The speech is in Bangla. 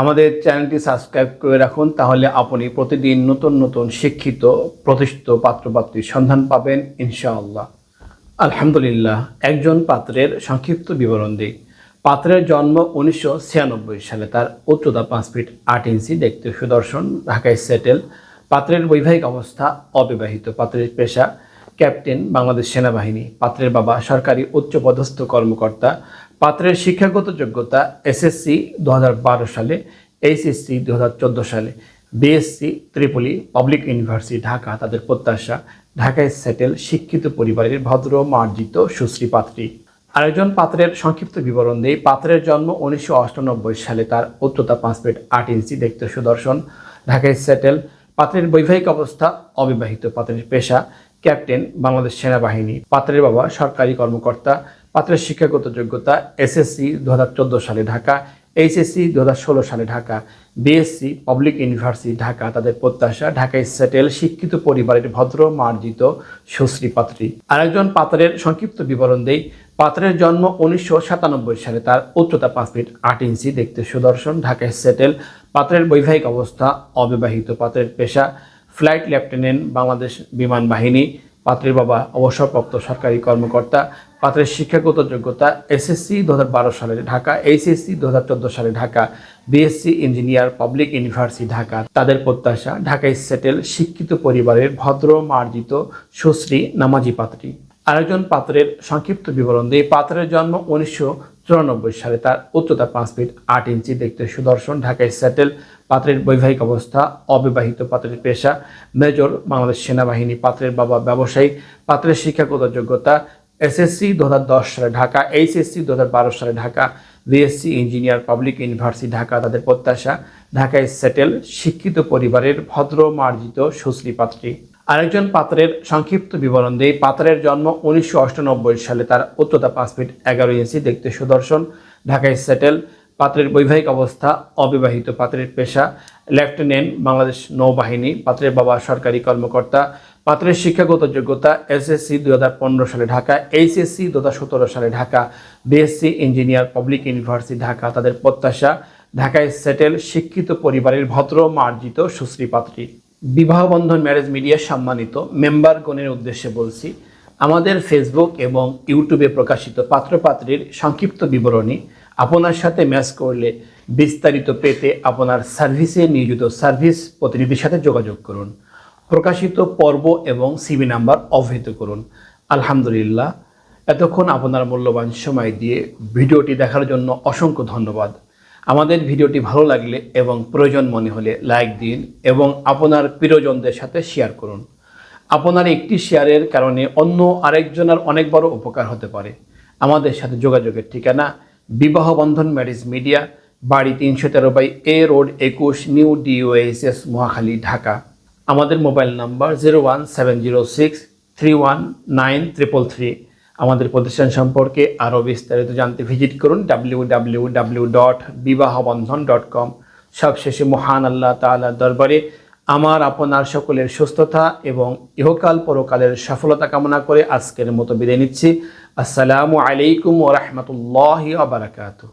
আমাদের চ্যানেলটি সাবস্ক্রাইব করে রাখুন, তাহলে আপনি প্রতিদিন নতুন নতুন শিক্ষিত, প্রতিষ্ঠিত পাত্রপাত্রীর সন্ধান পাবেন, ইনশাআল্লাহ। আলহামদুলিল্লাহ, একজন পাত্রের সংক্ষিপ্ত বিবরণ দিই। পাত্রের জন্ম উনিশশো ছিয়ানব্বই সালে, তার উচ্চতা পাঁচ ফিট আট ইঞ্চি, দেখতে সুদর্শন, ঢাকায় সেটেল। পাত্রের বৈবাহিক অবস্থা অবিবাহিত। পাত্রের পেশা ক্যাপ্টেন বাংলাদেশ সেনাবাহিনী। পাত্রের বাবা সরকারি উচ্চপদস্থ কর্মকর্তা। পাত্রের শিক্ষাগত যোগ্যতা এসএসসি দু হাজার বারো সালে এইচএসসি দুহাজার চোদ্দ সালে বিএসসি ত্রিপুলি পাবলিক ইউনিভার্সিটি ঢাকা তাদের প্রত্যাশা, ঢাকায় সেটেল শিক্ষিত পরিবারের ভদ্র, মার্জিত, সুশ্রী পাত্রী। আরেকজন পাত্রের সংক্ষিপ্ত বিবরণ দেই। পাত্রের জন্ম উনিশশো সালে তার উচ্চতা পাঁচ ফিট আট ইঞ্চি, দেখতে সুদর্শন। ঢাকায় সেটেল। পাত্রের বৈবাহিক অবস্থা, অবিবাহিত পাত্রের পেশা, ক্যাপ্টেন, বাংলাদেশ সেনাবাহিনী। পাত্রের বাবা সরকারি কর্মকর্তা। পাত্রের শিক্ষাগত যোগ্যতা এসএসসি দু হাজার চোদ্দ সালে ঢাকা এইচএসসি দু হাজার ষোলো সালে Dhaka BSC public university Dhaka, তাদের প্রত্যাশা ঢাকায় সেটেল শিক্ষিত পরিবারের ভদ্র, মার্জিত, সুশ্রী পাত্রী। আরেকজন পাত্রের সংক্ষিপ্ত বিবরণ দেই। পাত্রের জন্ম উনিশশো সাতানব্বই সালে, তার উচ্চতা পাঁচ ফিট আট ইঞ্চি, দেখতে সুদর্শন, ঢাকায় সেটেল পাত্রের বৈবাহিক অবস্থা, অবিবাহিত পাত্রের পেশা ফ্লাইট লেফটেন্যান্ট বাংলাদেশ বিমান বাহিনী। পাত্রের বাবা অবসরপ্রাপ্ত সরকারি কর্মকর্তা। পাত্রের শিক্ষাগত যোগ্যতা এসএসসি দু বারো সালে ঢাকা এইচএসসি দু হাজার চোদ্দ সালে Dhaka BSC engineer public university Dhaka. তাদের প্রত্যাশা ঢাকায় সেটেল শিক্ষিত পরিবারের ভদ্র, মার্জিত, সুশ্রী, নামাজি পাত্রী। আরেকজন পাত্রের সংক্ষিপ্ত বিবরণ দিয়ে পাত্রের জন্ম উনিশশো চুরানব্বই সালে। তার উচ্চতা পাঁচ ফিট আট ইঞ্চি, দেখতে সুদর্শন। ঢাকায় সেটেল পাত্রের বৈবাহিক অবস্থা, অবিবাহিত পাত্রের পেশা, মেজর বাংলাদেশ সেনাবাহিনী, পাত্রের বাবা ব্যবসায়ী, পাত্রের শিক্ষাগত যোগ্যতা এসএসসি দু হাজার দশ সালে ঢাকা, এইচএসসি দু সালে Dhaka, BSc engineer, public university Dhaka, তাদের প্রত্যাশা, ঢাকায় সেটেল, শিক্ষিত পরিবারের ভদ্র, মার্জিত, সুশ্রী পাত্রী। আরেকজন পাত্রের সংক্ষিপ্ত বিবরণ দেই। পাত্রের জন্ম উনিশশো সালে, তার উচ্চতা পাঁচ ফিট এগারো ইঞ্চি, দেখতে সুদর্শন। ঢাকায় সেটেল, পাত্রের বৈবাহিক অবস্থা, অবিবাহিত পাত্রের পেশা, লেফটেন্যান্ট, বাংলাদেশ নৌবাহিনী, পাত্রের বাবা সরকারি কর্মকর্তা পাত্রের শিক্ষাগত যোগ্যতা এসএসসি দু হাজার পনেরো সালে ঢাকা, এইচএসসি দু হাজার সতেরো সালে Dhaka, BSc engineer public university Dhaka. তাদের প্রত্যাশা, ঢাকায় সেটেল, শিক্ষিত পরিবারের ভদ্র, মার্জিত, সুশ্রী পাত্রী। বিবাহ বন্ধন ম্যারেজ মিডিয়া সম্মানিত, মেম্বারগণের উদ্দেশ্যে বলছি, আমাদের ফেসবুক এবং ইউটিউবে প্রকাশিত পাত্রপাত্রীর সংক্ষিপ্ত বিবরণী আপনার সাথে ম্যাচ করলে বিস্তারিত পেতে আপনার সার্ভিসে নিয়োজিত সার্ভিস প্রতিনিধির সাথে যোগাযোগ করুন। প্রকাশিত পর্ব এবং সিবি নাম্বার অবহিত করুন। আলহামদুলিল্লাহ। এতক্ষণ আপনার মূল্যবান সময় দিয়ে ভিডিওটি দেখার জন্য অসংখ্য ধন্যবাদ। আমাদের ভিডিওটি ভালো লাগলে এবং প্রয়োজন মনে হলে লাইক দিন এবং আপনার প্রিয়জনদের সাথে শেয়ার করুন। আপনার একটি শেয়ারের কারণে অন্য আরেকজনের অনেক বড় উপকার হতে পারে। আমাদের সাথে যোগাযোগের ঠিকানা বিবাহ বন্ধন ম্যারেজ মিডিয়া, বাড়ি তিনশো তেরো বাই এ রোড একুশ নিউ ডিওএসএস মহাখালী, ঢাকা। আমাদের mobile number zero one seven zero six three one nine triple three. আমাদের প্রতিষ্ঠান সম্পর্কে আরও বিস্তারিত জানতে ভিজিট করুন W W W dot Bibahabandhan dot com. সবশেষে মহান আল্লাহ তাআলার দরবারে আমার, আপনার সকলের সুস্থতা এবং ইহকাল পরকালের সফলতা কামনা করে আজকের মতো বিদায় নিচ্ছি। আসসালামু আলাইকুম ওরহমতুল্লাহ আবরাকাতু